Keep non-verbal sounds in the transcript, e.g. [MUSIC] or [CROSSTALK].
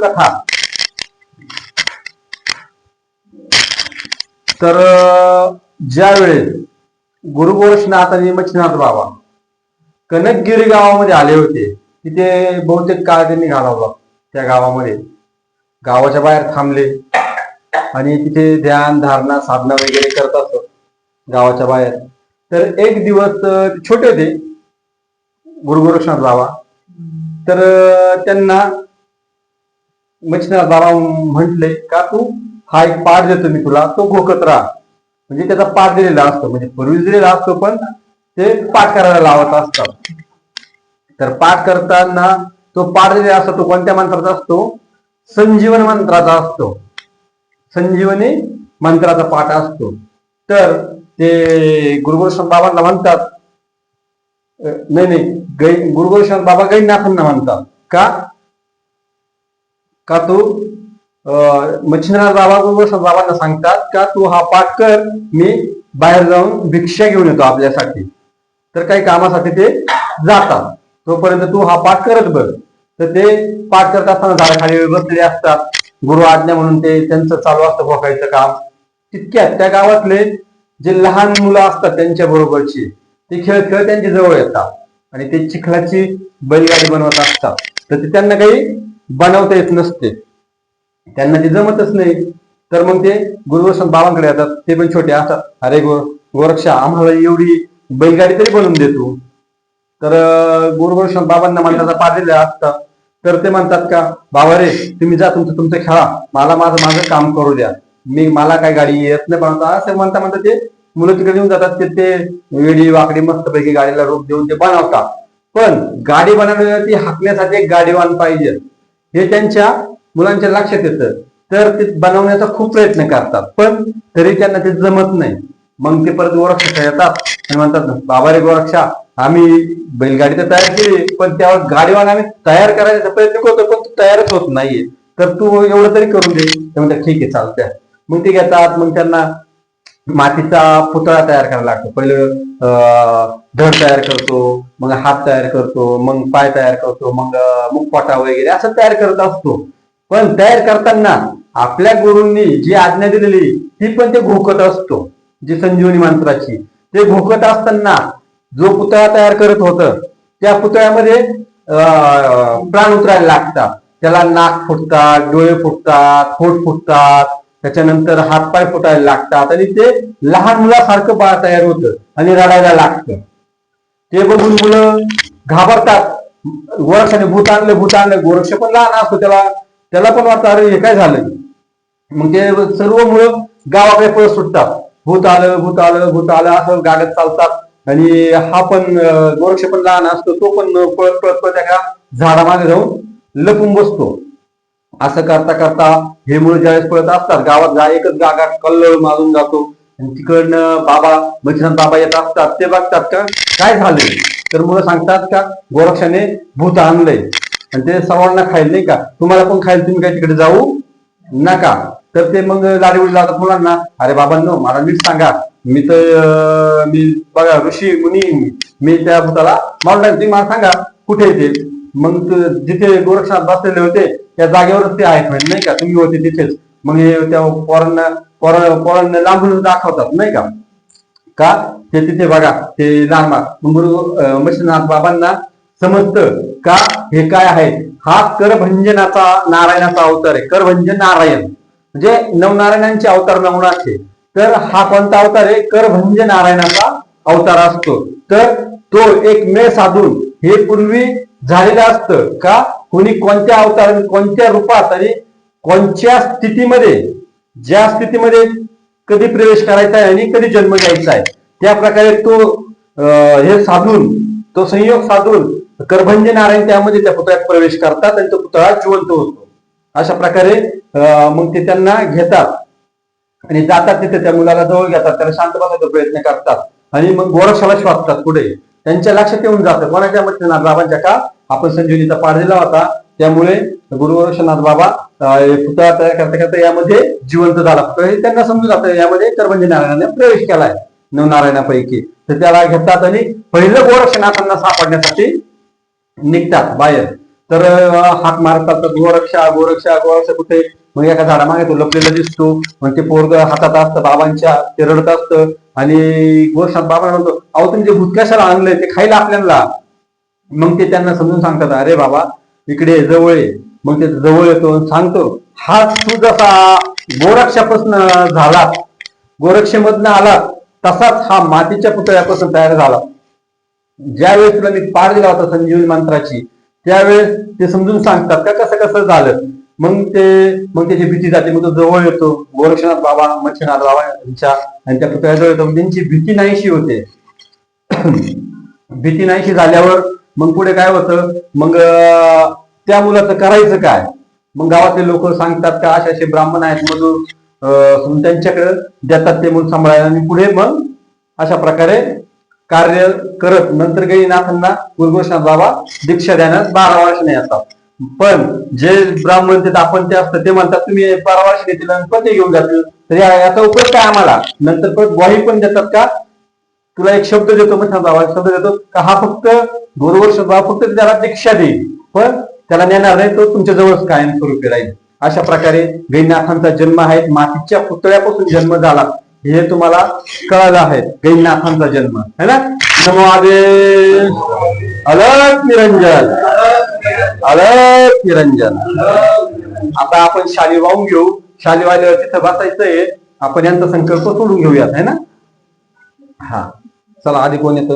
कथा. तर ज्यावेळेस ज्या वेळेस गुरु गोरक्षनाथ आणि मच्छिनाथ बाबा कनकगिरी गावामध्ये आले होते तिथे बहुतेक काळ त्यांनी घालवला त्या गावामध्ये. गावाच्या बाहेर थांबले आणि तिथे ध्यान धारणा साधना वगैरे करत असत गावाच्या बाहेर. तर एक दिवस छोटे होते गुरु गोरक्षनाथ बाबा. तर त्यांना मच्छिनाथ बाबा म्हटले का तू? हा एक पाठ देतो मी तुला तो घोकत राहा. म्हणजे त्याचा पाठ दिलेला असतो म्हणजे पूर्वी दिलेला असतो पण ते पाठ करायला लावत असतात. तर पाठ करताना तो पाठ दिलेला असतो तो कोणत्या मंत्राचा असतो? संजीवन मंत्राचा असतो. संजीवनी मंत्राचा पाठ असतो. तर ते गुरुगोस्वामी बाबांना म्हणतात नाही नाही गै बाबा गैनाथांना म्हणतात. का? का तू अं, मच्छिंद्रनाथ बाबा बाबांना सांगतात का तू हा पाठ कर मी बाहेर जाऊन भिक्षा घेऊन येतो आपल्यासाठी. तर काही कामासाठी ते जातात. तोपर्यंत तू हा पाठ करत बघ तर ते पाठ करत असताना झाडाखाली बसलेले असतात. गुरु आज्ञा म्हणून ते त्यांचं चालू असतं भोकायचं काम. तितक्यात त्या गावातले जे लहान मुलं असतात त्यांच्या बरोबरची ते खेळ खेळ त्यांच्या जवळ येतात. आणि ते चिखलाची बैलगाडी बनवत असतात. तर ते त्यांना काही बनवता येत नसते. त्यांना ते जमतच नाही. तर मग ते गुरुवर्षण बाबांकडे येतात. ते पण छोटे असतात. अरे गो गोरक्षा आम्हाला एवढी बैलगाडी तरी बनवून देतो तर गुरुवर्षण बाबांना मंत्राचा पाठ असतात तर ते म्हणतात का बाबा रे तुम्ही जा तुमचं तुमचं खेळा. मला माझं माझं काम करू द्या. मी मला काय गाडी येत नाही. बनवता असं म्हणता म्हणता ते मुलं तिकडे येऊन जातात. ते ते वेडी वाकडी मस्तपैकी गाडीला रोप देऊन ते बनवतात. पण गाडी बनवण्यासाठी हाकण्यासाठी एक गाडीवान पाहिजे. हे त्यांच्या मुलांच्या लक्षात येतं. तर ते बनवण्याचा खूप प्रयत्न करतात. पण तरी त्यांना ते जमत नाही. मग ते परत गोरक्षा येतात आणि म्हणतात बाबा रे गोरक्षा आम्ही बैलगाडी तर तयार केली पण त्यावर गाडीवान आम्ही तयार करायचा प्रयत्न करतो पण तू तयारच होत नाहीये. तर तू एवढं तरी करून दे. ते म्हणतात ठीक आहे चालतंय. मग ते घेतात मग त्यांना मातीचा पुतळा तयार करायला लागतो. पहिलं धड तयार करतो मग हात तयार करतो मग पाय तयार करतो मग मुखपटा मुखपाटा वगैरे असं तयार करत असतो. पण तयार करताना आपल्या गुरूंनी जी आज्ञा दिलेली ती पण ते घोकत असतो जी संजीवनी मंत्राची. ते घोकत असताना जो पुतळा तयार करत होत त्या पुतळ्यामध्ये प्राण उतरायला लागतात. त्याला नाक फुटतात डोळे फुटतात फोट फुटतात त्याच्यानंतर हातपाय फुटायला लागतात आणि ते लहान मुलासारखं बाळ तयार होतं आणि रडायला लागतं. ते बघून मुलं घाबरतात. गोरक्षाने भूत आणलं भूत आणलं. गोरक्ष पण लहान असतो त्याला. त्याला पण वाटतं अरे हे काय झालं? मग ते सर्व मुलं गावाकडे पळत सुटतात. भूत आलं भूत आलं भूत आलं असं गाड्यात चालतात. आणि हा पण गोरक्ष पण लहान असतो तो पण पळत पळत पळत एका झाडामागे जाऊन लपून बसतो. असं करता करता हे मुलं ज्यावेळेस पळत असतात गावात जा एकच गागा कल्लळ मारून जातो. आणि तिकडनं बाबा मच्छिनाथ बाबा येत असतात ते बघतात का? काय झालंय? तर मुलं सांगतात का गोरक्षाने भूत आणलंय. आणि ते सर्वांना खाईल नाही का? तुम्हाला पण खाईल तुम्ही काय तिकडे जाऊ नका. तर ते मग लाडीवडी लावतात मुलांना. अरे बाबांनो मला नीट सांगा. मी तर मी बघा ऋषी मुनी मी त्या भूताला मारून तुम्ही मला सांगा कुठे येते मग जिथे गोरक्षनाथ बसलेले होते त्या जागेवरच ते आहेत म्हणजे नाही का? तुम्ही होते तिथेच. मग हे त्या पोरांना पोरांना लांबून दाखवतात नाही का? का? ते तिथे बघा ते लांब मशीनाथ बाबांना समजतं का हे काय आहे? हा करभंजनाचा नारायणाचा अवतार आहे. करभंजन नारायण. म्हणजे नवनारायणांचे अवतार नवनाथचे तर हा कोणता अवतार आहे? करभंज नारायणाचा अवतार असतो. तर तो एक मेळ साधून हे पूर्वी झालेलं असतं. का? कोणी कोणत्या अवतार कोणत्या रूपात आणि कोणत्या स्थितीमध्ये ज्या स्थितीमध्ये कधी प्रवेश करायचा आहे आणि कधी जन्म घ्यायचा आहे त्या प्रकारे तो अं, हे साधून तो संयोग साधून करभंजे नारायण त्यामध्ये त्या पुतळ्यात प्रवेश करतात आणि तो पुतळा जिवंत होतो. अशा प्रकारे अं, मग ते त्यांना घेतात. आणि जातात तिथे त्या मुलाला जवळ घेतात त्याला शांत बसायचा प्रयत्न करतात. आणि मग गोरक्षाला श्वासतात पुढे. त्यांच्या लक्षात येऊन जातं कोणाच्या मच्छिनाथ बाबांच्या का? आपण संजीवनीचा पाठ दिला होता. त्यामुळे गुरु बाबा पुतळा तयार करता करता यामध्ये जिवंत झाला. हे त्यांना समजून जातं यामध्ये करमंजी नारायणाने प्रवेश केलाय नवनारायणापैकी. तर त्याला घेतात आणि पहिलं गोरक्षनाथांना सापडण्यासाठी निघतात बाहेर. तर हात हाक मारत गोरक्षा गोरक्षा गोरक्षा कुठे? मग एका झाडामागे तो लपलेला दिसतो. मग ते पोरग हातात असतं बाबांच्या ते रडत असतं. आणि गोरक्षात बाबा म्हणतो अहो तुम्ही जे भूतकाशाला आणलंय ते खायला आपल्याला. मग ते त्यांना समजून सांगतात अरे बाबा इकडे जवळ मग ते जवळ येतो सांगतो हा तू जसा गोरक्षापासून झाला गोरक्षेमधनं आला तसाच हा मातीच्या पुतळ्यापासून तयार झाला. ज्यावेळेस तुला मी पाठ दिला होता संजीवनी मंत्राची त्यावेळेस ते समजून सांगतात का कसं कसं झालं. मग ते मग त्याची भीती जाते मग तो जवळ येतो. गोरक्षनाथ बाबा मच्छीनाथ बाबा यांच्या आणि त्या पुतळ्याजवळ येतो. मग त्यांची भीती नाहीशी होते. [CLEARS THROAT] भीती नाहीशी झाल्यावर मग पुढे काय होतं? मग त्या मुलाचं करायचं काय? मग गावातले लोक सांगतात का असे असे ब्राह्मण आहेत मधून अं, त्यांच्याकडे देतात ते मूल सांभाळायला. आणि पुढे मग अशा प्रकारे कार्य करत नंतर गैनाथांना गुरुगोषनाथ बाबा दीक्षा देण्यास बारा वर्षाने येतात. पण जे ब्राह्मण ते आपण ते असतं ते म्हणतात तुम्ही बारा वर्ष देतील आणि पती घेऊन जातील? तर याचा उपयोग काय आम्हाला? नंतर परत ग्वाही पण देतात का? तुला एक शब्द देतो मग बाबा शब्द देतो का? हा फक्त गुरुवर्ष बाबा फक्त त्याला दीक्षा देईल पण त्याला नेणार नाही तो तुमच्या जवळच कायम राहील. अशा प्रकारे गैनाथांचा जन्म आहे. मातीच्या पुतळ्यापासून जन्म झाला. हे तुम्हाला कळालं आहे. गैनाथांचा जन्म. है ना? नमो आदेश. अलग निरंजन. अलग निरंजन. आता आपण शाली वाहून घेऊ. शालीवाल्यावर तिथं बसायचंय. आपण यांचा संकल्प सोडून घेऊयात. है ना? हा. चला आधी कोण येतो?